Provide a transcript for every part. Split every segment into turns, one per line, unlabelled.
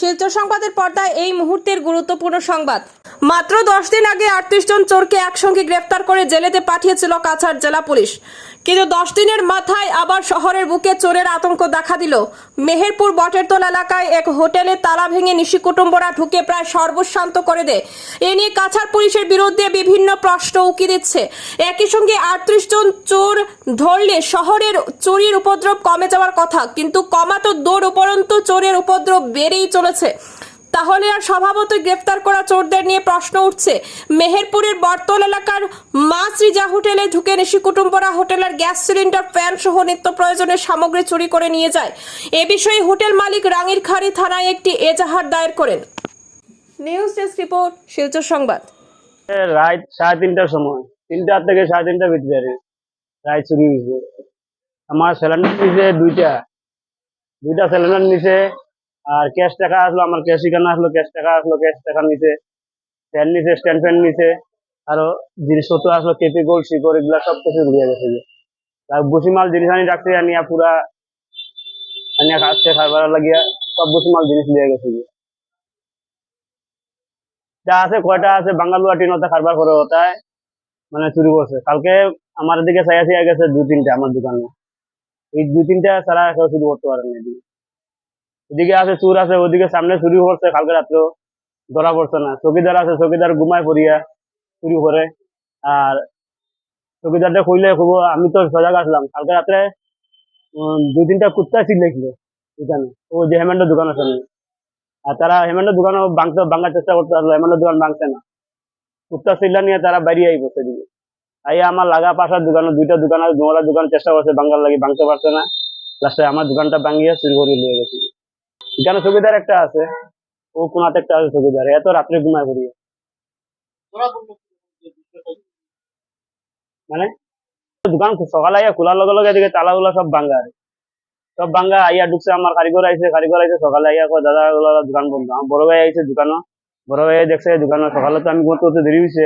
শিলচর সংবাদের পর্দায় এই মুহূর্তের গুরুত্বপূর্ণ সংবাদ। মাত্র দশ দিন আগে আটত্রিশ জন চোরকে একসঙ্গে গ্রেফতার করে জেলেতে পাঠিয়েছিল কাছাড় জেলা পুলিশ। কিন্তু দশ দিনের মাথায় আবার শহরের বুকে চোরের আতঙ্ক দেখা দিল। মেহেরপুর বটেরতল এলাকায় এক হোটেলে তালা ভেঙে নিশি কুটুম্বরা ঢুকে প্রায় সর্বশান্ত করে দেয়। এ নিয়ে কাছাড় পুলিশের বিরুদ্ধে বিভিন্ন প্রশ্ন উকি দিচ্ছে। একই সঙ্গে আটত্রিশ জন চোর ধরলে শহরের চুরির উপদ্রব কমে যাওয়ার কথা, কিন্তু কমাতো দৌড় উপরন্ত চোরের উপদ্রব বেড়েই চলেছে। তাহলে আর স্বভাবতই গ্রেফতার করা চোরদের নিয়ে প্রশ্ন উঠছে। মেহেরপুরের বর্তল এলাকার মা শ্রীজা হোটেলে ঢুকে নিশি কুটুম্বরা হোটেলের গ্যাস সিলিন্ডার, ফ্যান সহ নিত্য প্রয়োজনের সামগ্রী চুরি করে নিয়ে যায়। এ বিষয়ে হোটেল মালিক রাঙির খাড়ি থানায় একটি এজাহার দায়ের করেন। নিউজ ডেস্ক রিপোর্ট, শিলচর সংবাদ।
রাত সাড়ে তিনটার সময়, তিনটা থেকে সাড়ে তিনটার ভিতরে রায় চুরি হয়েছে। আমার সিলিন্ডার নিচে দুইটা। দুইটা সিলিন্ডার নিচে আর ক্যাশ টাকা আসলো, আমার ক্যাশ ঠিকানা আসলো ক্যাশ টাকা আসলো ক্যাশ টাকা নিচে ফ্যান নিচে স্ট্যান্ড ফ্যান নিচে, আরও জিনিসপত্র আসলো কেপি গোল্ড শিকড় এগুলা সব কিছু দিয়ে গেছে যে। আর বসিমাল জিনিস আনি রাখছে, আনিয়া পুরা, আনিয়া খাচ্ছে খাবার লাগিয়া সব বসিমাল জিনিস দিয়ে গেছে যে। যা আছে, কয়টা আছে, বাঙ্গালুয়া টিনতে কারবার করে ওটায় মানে চুরি করছে কালকে আমার দিকে চাইয়া গেছে দুই তিনটা আমার দোকানে এই দুই তিনটা ছাড়া কেউ চুরি করতে পারে না এদিকে এদিকে আছে, চুর আছে, ওদিকে সামনে চুরি করছে, কালকে রাত্রেও ধরা পড়ছে না। চকিদার আছে, চকিদার ঘুমায় পড়িয়া চুরি করে। আর চকিদারটা কইলে কব আমি তো সজাগ আসলাম কালকে রাত্রে দুই তিনটা কুত্তা ছিল এখানে। ও যে হেমেন্টের দোকানের সামনে। আর তারা হেমেন্টের দোকানে ভাঙতে ভাঙার চেষ্টা করতে আসলো। হেমেন্টের দোকান ভাঙছে না। কুত্তা চিল্লা নিয়ে তারা বাইরে আইব সেদিকে। আই আমার লাগা পাশার দোকানে, দুইটা দোকান আছে দোকান চেষ্টা করছে বাঙ্গাল লাগি ভাঙতে পারছে না। লাস্টে আমার দোকানটা ভাঙিয়ে চুরি করে নিয়ে গেছে। এখানে চকিদার একটা আছে। ও কোনাতে একটা আছে চকিদার এত রাত্রে ঘুমায় পড়ি। মানে? দোকান সকালে আইয়া খোলার লগে লগে এদিকে তালা গুলা সব ভাঙ্গা। সব ভাঙ্গা, আইয়া ঢুকছে আমার কারিগর আইছে কারিগর আইছে, সকালে আইয়া কয়, দাদা দোকান বন্ধ। আমার বড় ভাই আইছে দোকানও। বড় ভাই দেখছে দোকানে সকালে তো আমি ঘুরতে ঘুরতে দেরি হয়েছে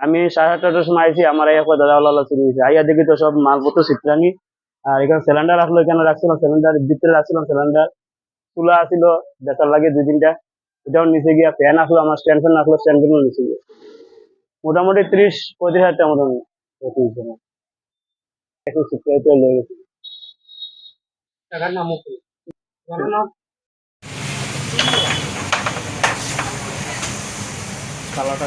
আমি সাড়ে আটটার সময় আইছি, আমার আইয়া কয়, দাদা, ওলা চুরি হয়েছে আইয়া দেখি তো সব মালপত্র চিত্রাঙ্গি আর এখানে সিলিন্ডার আসলো, এখানে রাখছিলাম সিলিন্ডার ভিতরে রাখছিলাম সিলিন্ডার চুলা আসিল বেচার লাগে দুই তিনটা। এটাও নিচে গিয়া ফ্যান আসলো আমার স্ট্যান্ড ফ্যান আসলো স্ট্যান্ড ফ্যানও নিচে গিয়ে। মোটামুটি ত্রিশ পঁয়ত্রিশ হাজার টাকা মতন। এখন সিক্রেট লেগে গেছে।
তালাটা